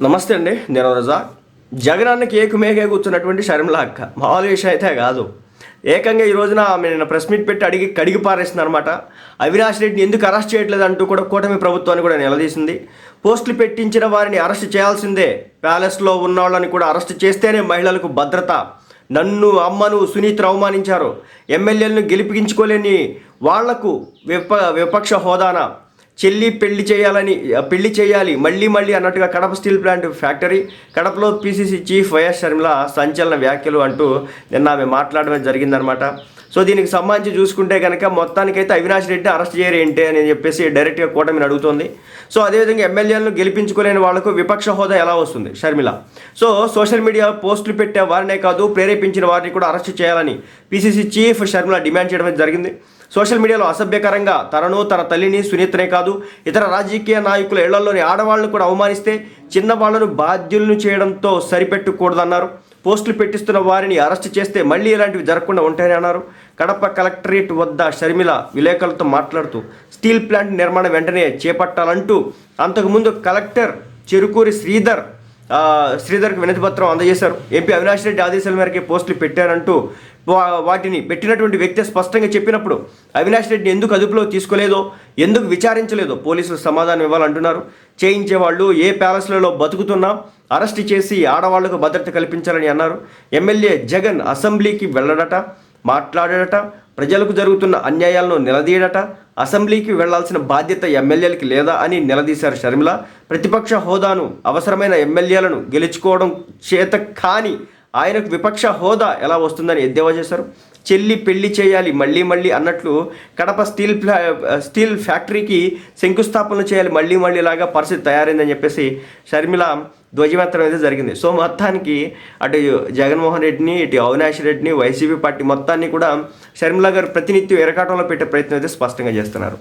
నమస్తే అండి నేను రజా. జగనాన్నకి ఏకుమేకే కూర్చున్నటువంటి షర్మిల అక్క. మామూలు విషయం అయితే కాదు. ఏకంగా ఈ రోజున ఆమె నిన్న ప్రెస్ మీట్ పెట్టి అడిగి కడిగి పారేసింది అనమాట అవినాష్ రెడ్డిని ఎందుకు అరెస్ట్ చేయట్లేదు అంటూ కూడా కూటమి ప్రభుత్వాన్ని కూడా నిలదీసింది. పోస్టులు పెట్టించిన వారిని అరెస్ట్ చేయాల్సిందే. ప్యాలెస్లో ఉన్న వాళ్ళని కూడా అరెస్ట్ చేస్తేనే మహిళలకు భద్రత. నన్ను అమ్మను సునీత్ అవమానించారు. ఎమ్మెల్యేలను గెలిపించుకోలేని వాళ్ళకు విప విపక్ష హోదాన. చెల్లి పెళ్ళి చేయాలని పెళ్ళి చేయాలి మళ్ళీ మళ్ళీ అన్నట్టుగా కడప స్టీల్ ప్లాంట్ ఫ్యాక్టరీ. కడపలో పీసీసీ చీఫ్ వైఎస్ షర్మిల సంచలన వ్యాఖ్యలు అంటూ నిన్న ఆమె మాట్లాడడం జరిగిందనమాట సో దీనికి సంబంధించి చూసుకుంటే కనుక మొత్తానికైతే అవినాష్ రెడ్డి అరెస్ట్ చేయరు ఏంటి అని చెప్పేసి డైరెక్ట్గా కూటమిని అడుగుతోంది. సో అదేవిధంగా ఎమ్మెల్యేలను గెలిపించుకోలేని వాళ్ళకు విపక్ష హోదా ఎలా వస్తుంది? షర్మిల. సో సోషల్ మీడియా పోస్టులు పెట్టే వారినే కాదు ప్రేరేపించిన వారిని కూడా అరెస్ట్ చేయాలని పీసీసీ చీఫ్ షర్మిల డిమాండ్ చేయడం జరిగింది. సోషల్ మీడియాలో అసభ్యకరంగా తనను తన తల్లిని సునీతనే కాదు ఇతర రాజకీయ నాయకుల ఇళ్ళలోని ఆడవాళ్ళను కూడా అవమానిస్తే చిన్నవాళ్ళను బాధ్యులను చేయడంతో సరిపెట్టకూడదన్నారు. పోస్టులు పెట్టిస్తున్న వారిని అరెస్ట్ చేస్తే మళ్ళీ ఇలాంటివి జరగకుండా ఉంటాయని అన్నారు. కడప కలెక్టరేట్ వద్ద షర్మిల విలేకరులతో మాట్లాడుతూ స్టీల్ ప్లాంట్ నిర్మాణం వెంటనే చేపట్టాలంటూ అంతకుముందు కలెక్టర్ చెరుకూరి శ్రీధర్ శ్రీధర్కి వినతి పత్రం అందజేశారు. ఎంపీ అవినాష్ రెడ్డి ఆదేశాల మేరకు పోస్టులు పెట్టారంటూ వా- వాటిని పెట్టినటువంటి వ్యక్తి స్పష్టంగా చెప్పినప్పుడు అవినాష్ రెడ్డి ఎందుకు అదుపులో తీసుకోలేదో ఎందుకు విచారించలేదో పోలీసులు సమాధానం ఇవ్వాలంటున్నారు. చేయించే వాళ్ళు ఏ ప్యాలెస్లలో బతుకుతున్నా అరెస్ట్ చేసి ఆడవాళ్ళకు భద్రత కల్పించాలని అన్నారు. ఎమ్మెల్యే జగన్ అసెంబ్లీకి వెళ్ళడట. మాట్లాడట ప్రజలకు జరుగుతున్న అన్యాయాలను నిలదీయడట అసెంబ్లీకి వెళ్ళాల్సిన బాధ్యత ఎమ్మెల్యేలకి లేదా అని నిలదీశారు షర్మిల. ప్రతిపక్ష హోదాను అవసరమైన ఎమ్మెల్యేలను గెలుచుకోవడం చేత కాని ఆయనకు విపక్ష హోదా ఎలా వస్తుందని ఎద్దేవా చేశారు? చెల్లి పెళ్ళి చేయాలి మళ్ళీ మళ్ళీ అన్నట్లు కడప స్టీల్ స్టీల్ ఫ్యాక్టరీకి శంకుస్థాపన చేయాలి మళ్ళీ మళ్ళీ లాగా పరిస్థితి తయారైందని చెప్పేసి షర్మిల ధ్వజమెత్తడం అయితే జరిగింది. సో మొత్తానికి అటు జగన్మోహన్ రెడ్డిని ఇటు అవినాష్ రెడ్డిని వైసీపీ పార్టీ మొత్తాన్ని కూడా షర్మిల గారు ప్రతినిత్యం ఎరకాటంలో పెట్టే ప్రయత్నం అయితే స్పష్టంగా చేస్తున్నారు.